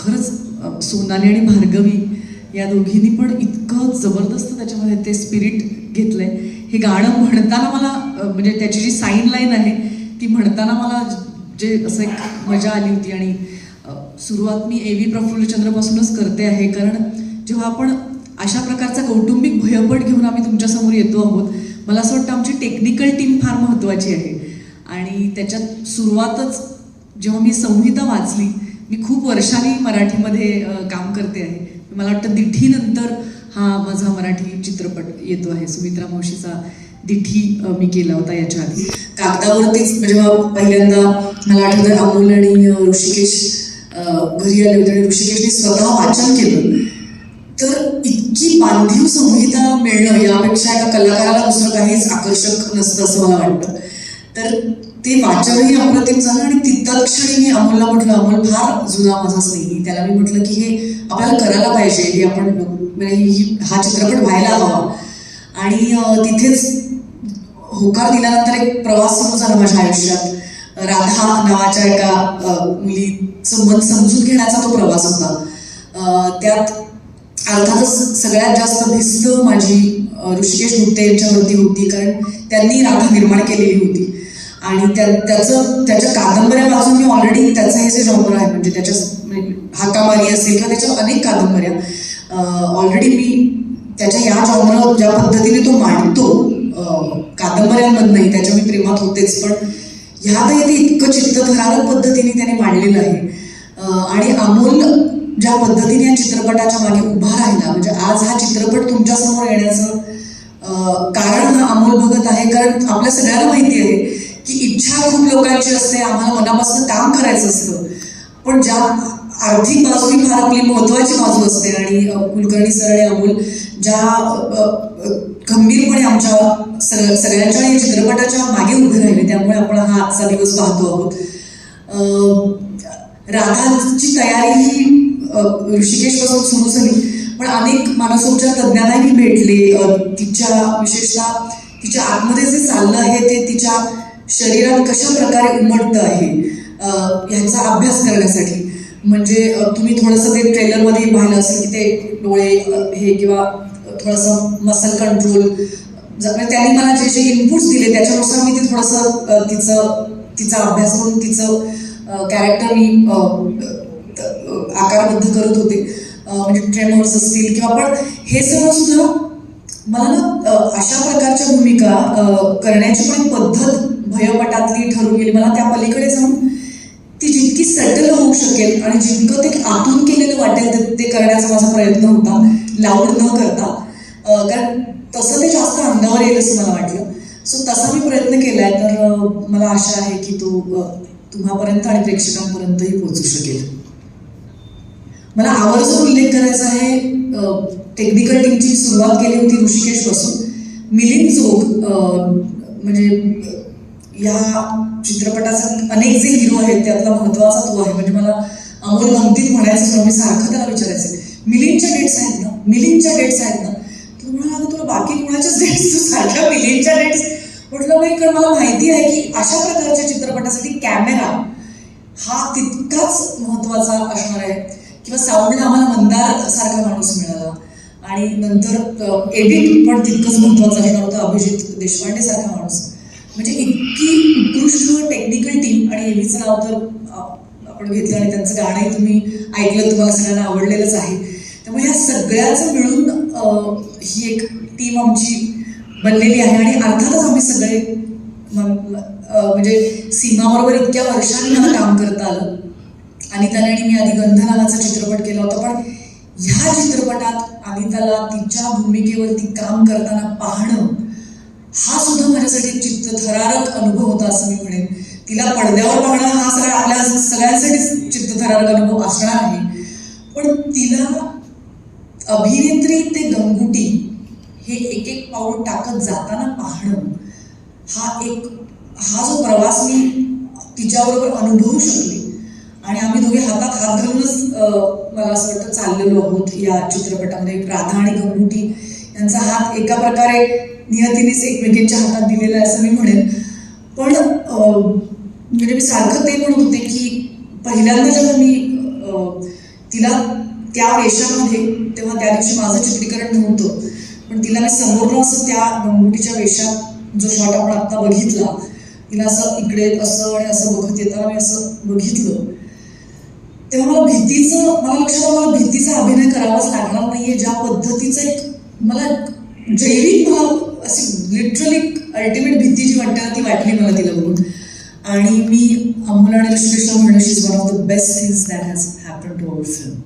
खरंच सोनाली आणि भार्गवी या दोघींनी पण इतकं जबरदस्त त्याच्यामध्ये ते स्पिरिट घेतलंय. हे गाणं म्हणताना मला म्हणजे त्याची जी साईन लाईन आहे ती म्हणताना मला जे असं एक मजा आली होती आणि सुरुवात मी ए व्ही प्रफुल्लचंद्रपासूनच करते आहे. कारण जेव्हा आपण अशा प्रकारचा कौटुंबिक भयपट घेऊन आम्ही तुमच्यासमोर येतो आहोत मला असं वाटतं आमची टेक्निकल टीम फार महत्त्वाची आहे. आणि त्याच्यात सुरुवातच जेव्हा मी संहिता वाचली मी खूप वर्षांनी मराठीमध्ये काम करते आहे. मला वाटतं दिठीनंतर हा माझा मराठी चित्रपट येतो आहे. सुमित्रा मावशीचा दिठी मी केला होता याच्या आधी. कागदावरतीच जेव्हा पहिल्यांदा मला आठवतं अमोल आणि ऋषिकेश घरी आले होते आणि ऋषिकेशने स्वतः वाचन केलं. तर इतकी बांधीव संहिता मिळणं यापेक्षा एका कलाकाराला दुसरं काहीच आकर्षक नसतं असं मला वाटतं. तर ते वाचनही अप्रतिम झालं आणि तितक्याच मी अमोलला म्हटलं अमोल फार जुना माझा स्नेही. त्याला मी म्हटलं की हे आपल्याला करायला पाहिजे हे आपण म्हणजे ही- हा चित्रपट व्हायला हवा. आणि तिथेच होकार दिल्यानंतर एक प्रवास सुरू झाला माझ्या आयुष्यात. राधा नावाच्या एका मुलीचं मन समजून घेण्याचा तो प्रवास होता. त्यात अर्थातच सगळ्यात जास्त भिस्त माझी ऋषिकेश गुप्ते यांच्यावरती होती कारण त्यांनी राधा निर्माण केलेली होती. आणि त्या त्याचं त्याच्या कादंबऱ्या वाचून मी ऑलरेडी त्याचं हे जे जॉनर आहे म्हणजे त्याच्या म्हणजे हाकामारी असेल किंवा त्याच्या अनेक कादंबऱ्या ऑलरेडी मी त्याच्या या जॉनर ज्या पद्धतीने तो मांडतो अं, कादंबऱ्यांमधनंही त्याच्या मी प्रेमात होतेच पण ह्यातही ते इतकं चित्तथरारक पद्धतीने त्याने मांडलेलं आहे. आणि अमोल ज्या पद्धतीने या चित्रपटाच्या मागे उभा राहिला म्हणजे आज हा चित्रपट तुमच्यासमोर येण्याचं कारण हा अमोल भगत आहे कारण आपल्या सगळ्यांना माहिती आहे की इच्छा खूप लोकांची असते आम्हाला मनापासून काम करायचं असतं. पण ज्या आर्थिक बाजू ही फार आपली महत्वाची बाजू असते आणि कुलकर्णी सर आणि अमोल ज्या खंबीरपणे आमच्या सग सगळ्यांच्या या चित्रपटाच्या मागे उभे राहिले त्यामुळे आपण हा आजचा दिवस पाहतो आहोत. राधाची तयारी ही ऋषिकेशपासून सुरू झाली पण अनेक मानसोपचार तज्ज्ञांनाही भेटले. तिच्या विशेषतः तिच्या आतमध्ये जे चाललं आहे ते तिच्या शरीरात कशा प्रकारे उमटतं आहे ह्यांचा ह्याचा अभ्यास करण्यासाठी. म्हणजे तुम्ही थोडंसं ते ट्रेलरमध्ये पाहिलं असेल की ते डोळे हे किंवा थोडंसं मसल म्हणजे कंट्रोल त्यांनी मला जे जे इनपुट्स दिले त्याच्यानुसार मी ते थोडंसं तिचं तिचा अभ्यास करून तिचं कॅरेक्टर मी आकारबद्ध करत होते. म्हणजे ट्रेमर्स असतील किंवा पण हे सर्व सुद्धा मला ना अशा प्रकारच्या भूमिका करण्याची पण पद्धत भयपटातली ठरून गेली. मला त्या पलीकडे जाऊन ती जितकी सटल होऊ शकेल आणि जितकं ते आतून केलेलं वाटेल ते- ते करण्याचा माझा प्रयत्न होता. लाऊड न करता. कारण तसं ते जास्त अंगावर येईल असं मला वाटलं. सो तसा मी प्रयत्न केलाय. तर मला आशा आहे की तो तुम्हापर्यंत आणि प्रेक्षकांपर्यंतही पोहोचू शकेल. मला आवर्जून उल्लेख करायचा आहे टेक्निकल टीमची सुरुवात केली होती ऋषिकेशपासून. मिलिंद जोग म्हणजे या चित्रपटाचे अनेक जे हिरो आहेत त्यातला महत्त्वाचा तो आहे. म्हणजे मला अमोल गमतीत म्हणायचं मी सारखं त्याला विचारायचं. मिलिंदच्या डेट्स आहेत ना? मिलिंदच्या डेट्स आहेत ना? तो म्हणाला तुला बाकी कोणाच्याच डेट्स तू सारख्या मिलिंदच्या डेट्स म्हटलं नाही कारण मला माहिती आहे की अशा प्रकारच्या चित्रपटासाठी कॅमेरा हा तितकाच महत्त्वाचा असणार आहे. किंवा साऊंडला आम्हाला मंदार सारखा माणूस मिळाला. आणि नंतर एडिट पण तितकंच महत्वाचं असणार होतं अभिजित देशपांडे सारखा माणूस. म्हणजे इतकी उत्कृष्ट टेक्निकल टीम आणि एवीचं नाव तर आपण घेतलं आणि त्यांचं गाणंही तुम्ही ऐकलं तुम्हाला सगळ्यांना आवडलेलंच आहे. त्यामुळे ह्या सगळ्याचं मिळून ही एक टीम आमची बनलेली आहे. आणि अर्थातच आम्ही सगळे म्हणजे सीमाबरोबर इतक्या वर्षांनी मला काम करता आलं. अनिताने आणि मी आधी गंध नावाचा चित्रपट केला होता पण ह्या चित्रपटात अनिताला तिच्या भूमिकेवरती काम करताना पाहणं हा सुद्धा माझ्यासाठी एक चित्तथरारक अनुभव होता असं मी म्हणेन. तिला पडद्यावर पाहणं हा सगळा आपल्या सगळ्यांसाठीच चित्तथरारक अनुभव असणार आहे. पण तिला अभिनेत्री ते गंगुटी हे एक एक पाऊल टाकत जाताना पाहणं हा एक हा जो प्रवास मी तिच्याबरोबर अनुभवू शकले आणि आम्ही दोघे हातात हात घालूनच मला असं वाटतं चाललेलो आहोत या चित्रपटामध्ये. राधा आणि गंगुटी यांचा हात एका प्रकारे नियतीनेच एकमेकींच्या हातात दिलेला आहे असं मी म्हणेन. पण म्हणजे मी सारखं ते म्हणत होते की पहिल्यांदा जेव्हा मी तिला त्या वेशामध्ये तेव्हा त्या दिवशी माझं चित्रीकरण नव्हतं. पण तिला मी समोरलं असं त्या गंगुटीच्या वेशात जो शॉट आपण आत्ता बघितला तिला असं इकडे असं आणि असं बघत येताना मी असं बघितलं. तेव्हा मला भीतीचं मला लक्षात आलं मला भीतीचा अभिनय करावाच लागणार नाहीये. ज्या पद्धतीचं एक मला जैविक भाव अशी लिटरली अल्टिमेट भीती जी वाटते ना ती वाटली मला तिला बघून. आणि मी अमोल आणि ऋषिकेशला म्हणणं she is one of the best things that has happen to our film